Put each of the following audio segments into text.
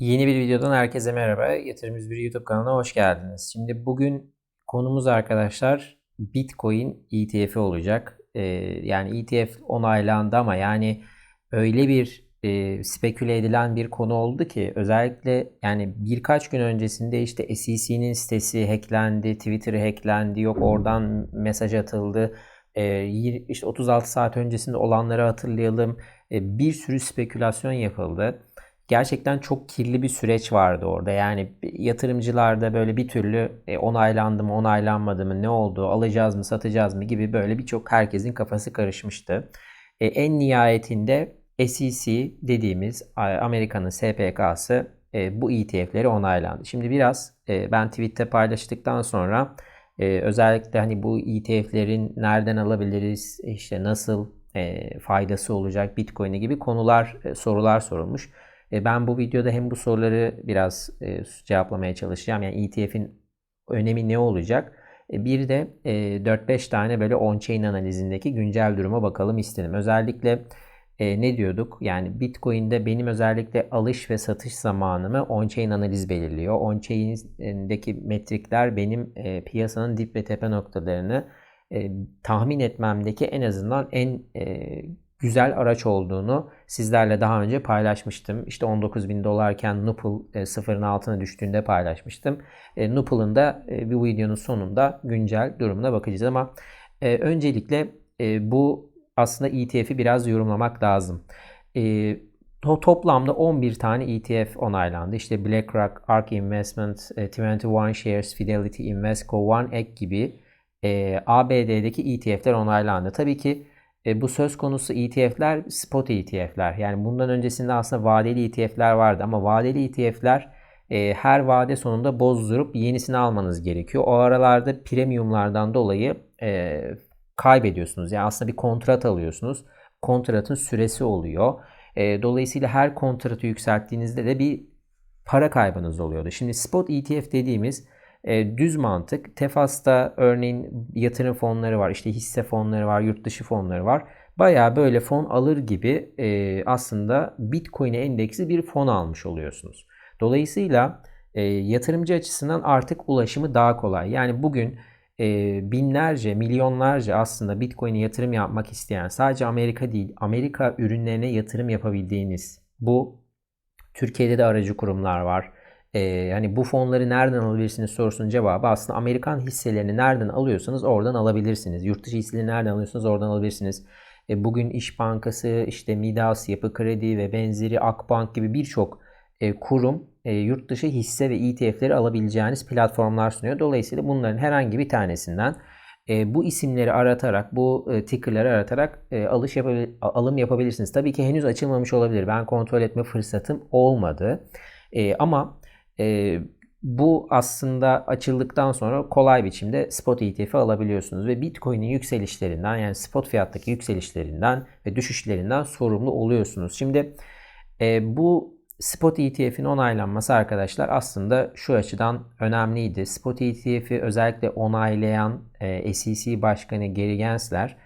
Yeni bir videodan herkese merhaba. Yatırım 101 YouTube kanalına hoş geldiniz. Şimdi bugün konumuz arkadaşlar Bitcoin ETF'i olacak. Ee, yani ETF onaylandı ama yani öyle bir e, speküle edilen bir konu oldu ki özellikle yani birkaç gün öncesinde işte SEC'nin sitesi hacklendi, Twitter'ı hacklendi, yok oradan mesaj atıldı. Ee, işte 36 saat öncesinde olanları hatırlayalım. Ee, bir sürü spekülasyon yapıldı gerçekten çok kirli bir süreç vardı orada. Yani yatırımcılarda böyle bir türlü e, onaylandı mı onaylanmadı mı ne oldu alacağız mı satacağız mı gibi böyle birçok herkesin kafası karışmıştı. E, en nihayetinde SEC dediğimiz Amerika'nın SPK'sı e, bu ETF'leri onaylandı. Şimdi biraz e, ben tweette paylaştıktan sonra e, özellikle hani bu ETF'lerin nereden alabiliriz, işte nasıl e, faydası olacak Bitcoin'e gibi konular, e, sorular sorulmuş. E, ben bu videoda hem bu soruları biraz e, cevaplamaya çalışacağım. Yani ETF'in önemi ne olacak? E, bir de 4-5 tane böyle on-chain analizindeki güncel duruma bakalım istedim. Özellikle ne diyorduk? Yani Bitcoin'de benim özellikle alış ve satış zamanımı on-chain analiz belirliyor. On-chain'deki metrikler benim piyasanın dip ve tepe noktalarını tahmin etmemdeki en azından en güzel araç olduğunu sizlerle daha önce paylaşmıştım. İşte 19 bin dolarken Nupal e, sıfırın altına düştüğünde paylaşmıştım. E, Nupal'ın da e, bir videonun sonunda güncel durumuna bakacağız ama e, öncelikle bu aslında ETF'i biraz yorumlamak lazım. To toplamda 11 tane ETF onaylandı. İşte BlackRock, ARK Investment, e, 21 Shares, Fidelity, Invesco, One Egg gibi ABD'deki ETF'ler onaylandı. Tabii ki e, bu söz konusu ETF'ler spot ETF'ler. Yani bundan öncesinde aslında vadeli ETF'ler vardı ama vadeli ETF'ler e, her vade sonunda bozdurup yenisini almanız gerekiyor. O aralarda premiumlardan dolayı e, kaybediyorsunuz. Yani aslında bir kontrat alıyorsunuz. Kontratın süresi oluyor. E, dolayısıyla her kontratı yükselttiğinizde de bir para kaybınız oluyordu. Şimdi spot ETF dediğimiz e, düz mantık. Tefas'ta örneğin yatırım fonları var, işte hisse fonları var, yurt dışı fonları var. Baya böyle fon alır gibi e, aslında Bitcoin'e endeksi bir fon almış oluyorsunuz. Dolayısıyla e, yatırımcı açısından artık ulaşımı daha kolay. Yani bugün e, binlerce, milyonlarca aslında Bitcoin'e yatırım yapmak isteyen sadece Amerika değil, Amerika ürünlerine yatırım yapabildiğiniz bu Türkiye'de de aracı kurumlar var e, hani bu fonları nereden alabilirsiniz sorusunun cevabı aslında Amerikan hisselerini nereden alıyorsanız oradan alabilirsiniz. Yurt dışı hisseleri nereden alıyorsanız oradan alabilirsiniz. E, bugün İş Bankası, işte Midas, Yapı Kredi ve benzeri Akbank gibi birçok e, kurum e, yurt dışı hisse ve ETF'leri alabileceğiniz platformlar sunuyor. Dolayısıyla bunların herhangi bir tanesinden e, bu isimleri aratarak, bu e, tickerları aratarak e, alış yapabil alım yapabilirsiniz. Tabii ki henüz açılmamış olabilir. Ben kontrol etme fırsatım olmadı. E, ama e, bu aslında açıldıktan sonra kolay biçimde spot ETF'i alabiliyorsunuz ve Bitcoin'in yükselişlerinden yani spot fiyattaki yükselişlerinden ve düşüşlerinden sorumlu oluyorsunuz. Şimdi e, bu spot ETF'in onaylanması arkadaşlar aslında şu açıdan önemliydi. Spot ETF'i özellikle onaylayan e, SEC Başkanı Gary Gensler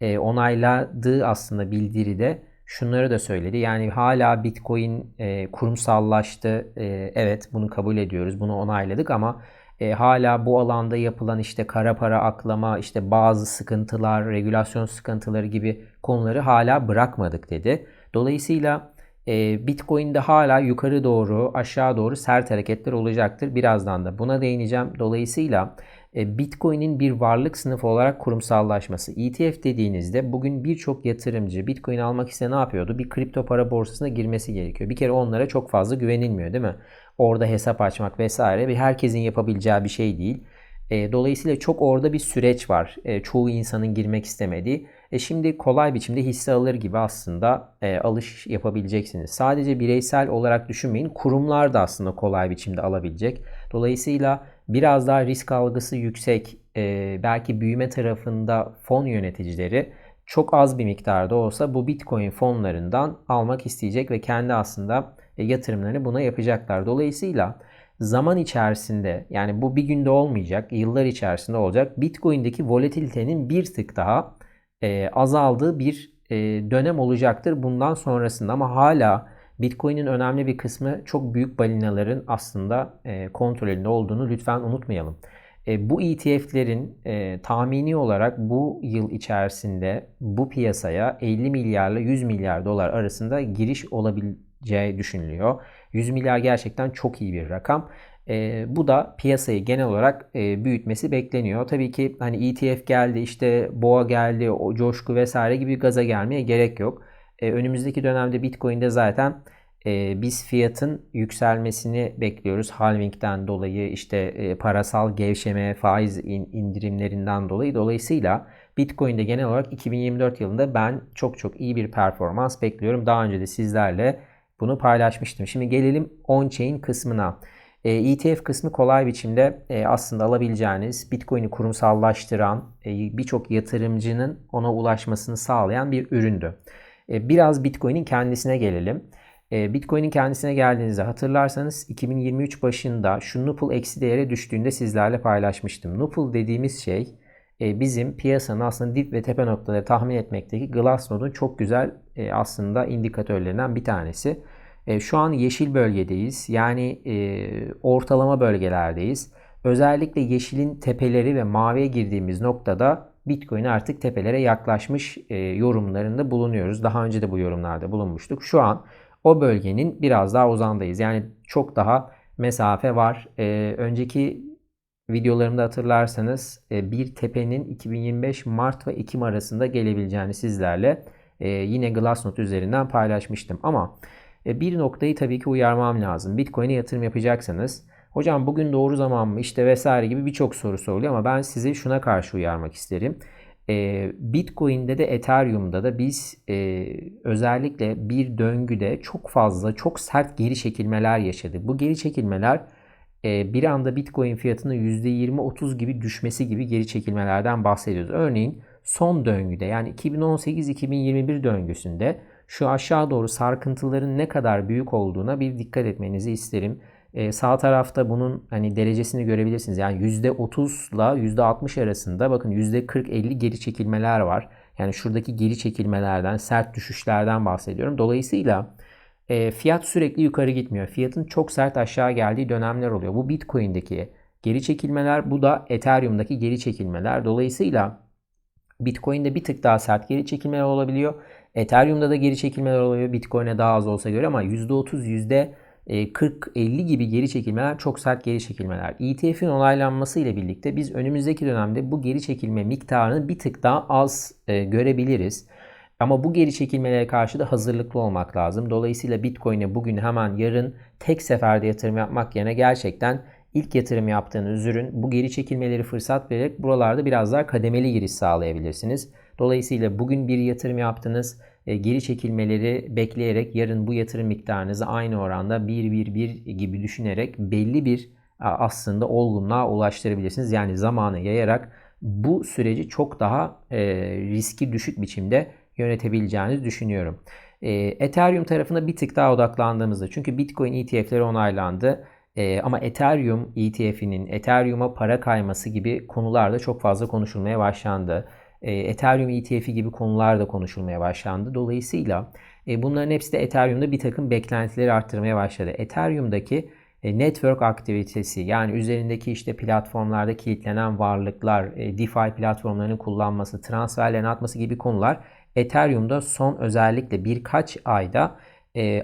e, onayladığı aslında bildiride şunları da söyledi. Yani hala Bitcoin e, kurumsallaştı. E, evet bunu kabul ediyoruz. Bunu onayladık ama e, hala bu alanda yapılan işte kara para aklama, işte bazı sıkıntılar, regülasyon sıkıntıları gibi konuları hala bırakmadık dedi. Dolayısıyla e, Bitcoin'de hala yukarı doğru, aşağı doğru sert hareketler olacaktır. Birazdan da buna değineceğim. Dolayısıyla e, Bitcoin'in bir varlık sınıfı olarak kurumsallaşması. ETF dediğinizde bugün birçok yatırımcı Bitcoin almak ise ne yapıyordu? Bir kripto para borsasına girmesi gerekiyor. Bir kere onlara çok fazla güvenilmiyor değil mi? Orada hesap açmak vesaire bir herkesin yapabileceği bir şey değil. E, dolayısıyla çok orada bir süreç var. E, çoğu insanın girmek istemediği. E şimdi kolay biçimde hisse alır gibi aslında e, alış yapabileceksiniz. Sadece bireysel olarak düşünmeyin. Kurumlar da aslında kolay biçimde alabilecek. Dolayısıyla biraz daha risk algısı yüksek, e, belki büyüme tarafında fon yöneticileri çok az bir miktarda olsa bu Bitcoin fonlarından almak isteyecek ve kendi aslında e, yatırımlarını buna yapacaklar. Dolayısıyla zaman içerisinde yani bu bir günde olmayacak, yıllar içerisinde olacak. Bitcoin'deki volatilitenin bir tık daha e, azaldığı bir e, dönem olacaktır bundan sonrasında ama hala Bitcoin'in önemli bir kısmı çok büyük balinaların aslında e, kontrolünde olduğunu lütfen unutmayalım. E, bu ETF'lerin e, tahmini olarak bu yıl içerisinde bu piyasaya 50 milyarla 100 milyar dolar arasında giriş olabileceği düşünülüyor. 100 milyar gerçekten çok iyi bir rakam. E, bu da piyasayı genel olarak e, büyütmesi bekleniyor. Tabii ki hani ETF geldi, işte boğa geldi, o coşku vesaire gibi gaza gelmeye gerek yok. E, önümüzdeki dönemde Bitcoin'de zaten e, biz fiyatın yükselmesini bekliyoruz. Halving'den dolayı işte e, parasal gevşeme, faiz in, indirimlerinden dolayı. Dolayısıyla Bitcoin'de genel olarak 2024 yılında ben çok çok iyi bir performans bekliyorum. Daha önce de sizlerle bunu paylaşmıştım. Şimdi gelelim on-chain kısmına. E, ETF kısmı kolay biçimde e, aslında alabileceğiniz Bitcoin'i kurumsallaştıran e, birçok yatırımcının ona ulaşmasını sağlayan bir üründü. E, biraz Bitcoin'in kendisine gelelim. E, Bitcoin'in kendisine geldiğinizde hatırlarsanız 2023 başında şu Nupul eksi değere düştüğünde sizlerle paylaşmıştım. Nupul dediğimiz şey e, bizim piyasanın aslında dip ve tepe noktaları tahmin etmekteki Glassnode'un çok güzel aslında indikatörlerinden bir tanesi. Şu an yeşil bölgedeyiz. Yani ortalama bölgelerdeyiz. Özellikle yeşilin tepeleri ve maviye girdiğimiz noktada Bitcoin artık tepelere yaklaşmış yorumlarında bulunuyoruz. Daha önce de bu yorumlarda bulunmuştuk. Şu an o bölgenin biraz daha uzandayız. Yani çok daha mesafe var. Önceki videolarımda hatırlarsanız e, bir tepenin 2025 Mart ve Ekim arasında gelebileceğini sizlerle e, yine Glassnode üzerinden paylaşmıştım. Ama e, bir noktayı tabii ki uyarmam lazım. Bitcoin'e yatırım yapacaksanız hocam bugün doğru zaman mı işte vesaire gibi birçok soru soruluyor ama ben sizi şuna karşı uyarmak isterim. Ee, Bitcoin'de de Ethereum'da da biz e, özellikle bir döngüde çok fazla çok sert geri çekilmeler yaşadık. Bu geri çekilmeler e, bir anda Bitcoin fiyatının %20-30 gibi düşmesi gibi geri çekilmelerden bahsediyoruz. Örneğin son döngüde yani 2018-2021 döngüsünde şu aşağı doğru sarkıntıların ne kadar büyük olduğuna bir dikkat etmenizi isterim. E, sağ tarafta bunun hani derecesini görebilirsiniz. Yani %30 ile %60 arasında bakın %40-50 geri çekilmeler var. Yani şuradaki geri çekilmelerden, sert düşüşlerden bahsediyorum. Dolayısıyla e, fiyat sürekli yukarı gitmiyor. Fiyatın çok sert aşağı geldiği dönemler oluyor. Bu Bitcoin'deki geri çekilmeler, bu da Ethereum'daki geri çekilmeler. Dolayısıyla Bitcoin'de bir tık daha sert geri çekilmeler olabiliyor. Ethereum'da da geri çekilmeler oluyor. Bitcoin'e daha az olsa göre ama %30, 40-50 e, gibi geri çekilmeler çok sert geri çekilmeler. ETF'in onaylanması ile birlikte biz önümüzdeki dönemde bu geri çekilme miktarını bir tık daha az e, görebiliriz. Ama bu geri çekilmelere karşı da hazırlıklı olmak lazım. Dolayısıyla Bitcoin'e bugün hemen yarın tek seferde yatırım yapmak yerine gerçekten ilk yatırım yaptığınız ürün bu geri çekilmeleri fırsat vererek buralarda biraz daha kademeli giriş sağlayabilirsiniz. Dolayısıyla bugün bir yatırım yaptınız e, geri çekilmeleri bekleyerek yarın bu yatırım miktarınızı aynı oranda 1-1-1 gibi düşünerek belli bir aslında olgunluğa ulaştırabilirsiniz. Yani zamanı yayarak bu süreci çok daha e, riski düşük biçimde yönetebileceğinizi düşünüyorum. E, Ethereum tarafına bir tık daha odaklandığımızda çünkü Bitcoin ETF'leri onaylandı. E, ama Ethereum ETF'inin Ethereum'a para kayması gibi konularda çok fazla konuşulmaya başlandı. E, Ethereum ETF'i gibi konular da konuşulmaya başlandı. Dolayısıyla e, bunların hepsi de Ethereum'da bir takım beklentileri arttırmaya başladı. Ethereum'daki e, network aktivitesi yani üzerindeki işte platformlarda kilitlenen varlıklar, DeFi platformlarının kullanması, transferlerin atması gibi konular Ethereum'da son özellikle birkaç ayda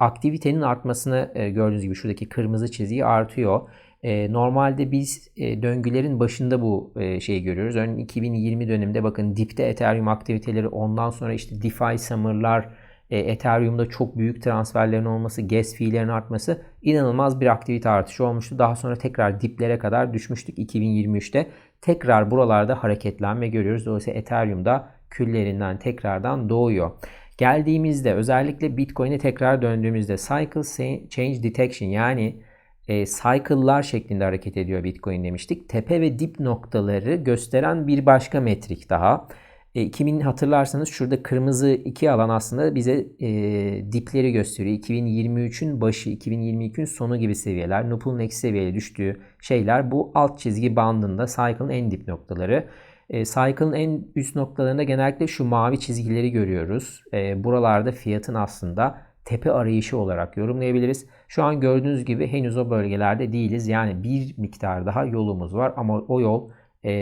aktivitenin artmasını gördüğünüz gibi şuradaki kırmızı çizgi artıyor. E, normalde biz e, döngülerin başında bu e, şeyi görüyoruz. Örneğin 2020 döneminde bakın dipte Ethereum aktiviteleri ondan sonra işte DeFi Summer'lar, Ethereum'da çok büyük transferlerin olması, gas fee'lerin artması inanılmaz bir aktivite artışı olmuştu. Daha sonra tekrar diplere kadar düşmüştük 2023'te. Tekrar buralarda hareketlenme görüyoruz. Dolayısıyla Ethereum'da küllerinden tekrardan doğuyor. Geldiğimizde özellikle Bitcoin'e tekrar döndüğümüzde Cycle Change Detection yani e, cycle'lar şeklinde hareket ediyor Bitcoin demiştik. Tepe ve dip noktaları gösteren bir başka metrik daha. E, 2000 hatırlarsanız şurada kırmızı iki alan aslında bize e, dipleri gösteriyor. 2023'ün başı, 2022'ün sonu gibi seviyeler. Nupul'un eksi seviyeye düştüğü şeyler bu alt çizgi bandında cycle'ın en dip noktaları. E, cycle'ın en üst noktalarında genellikle şu mavi çizgileri görüyoruz. E, buralarda fiyatın aslında tepe arayışı olarak yorumlayabiliriz. Şu an gördüğünüz gibi henüz o bölgelerde değiliz. Yani bir miktar daha yolumuz var ama o yol e,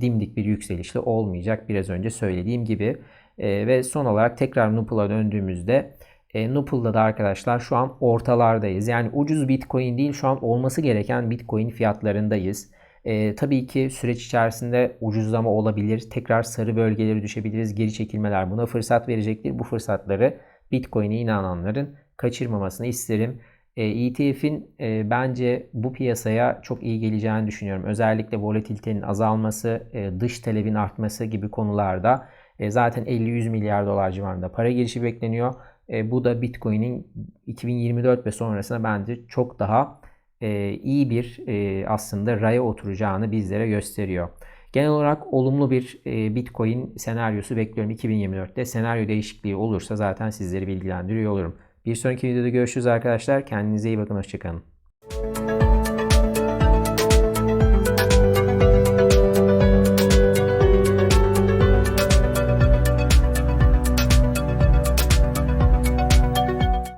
dimdik bir yükselişle olmayacak. Biraz önce söylediğim gibi. E, ve son olarak tekrar Nupul'a döndüğümüzde e, Nupul'da da arkadaşlar şu an ortalardayız. Yani ucuz Bitcoin değil şu an olması gereken Bitcoin fiyatlarındayız. E, tabii ki süreç içerisinde ucuzlama olabilir. Tekrar sarı bölgeleri düşebiliriz. Geri çekilmeler buna fırsat verecektir. Bu fırsatları Bitcoin'e inananların kaçırmamasını isterim. E, ETF'in e, bence bu piyasaya çok iyi geleceğini düşünüyorum. Özellikle volatilitenin azalması, e, dış talebin artması gibi konularda e, zaten 50-100 milyar dolar civarında para girişi bekleniyor. E, bu da Bitcoin'in 2024 ve sonrasında bence çok daha e, iyi bir e, aslında raya oturacağını bizlere gösteriyor. Genel olarak olumlu bir e, Bitcoin senaryosu bekliyorum 2024'te. Senaryo değişikliği olursa zaten sizleri bilgilendiriyor olurum. Bir sonraki videoda görüşürüz arkadaşlar. Kendinize iyi bakın. Hoşçakalın.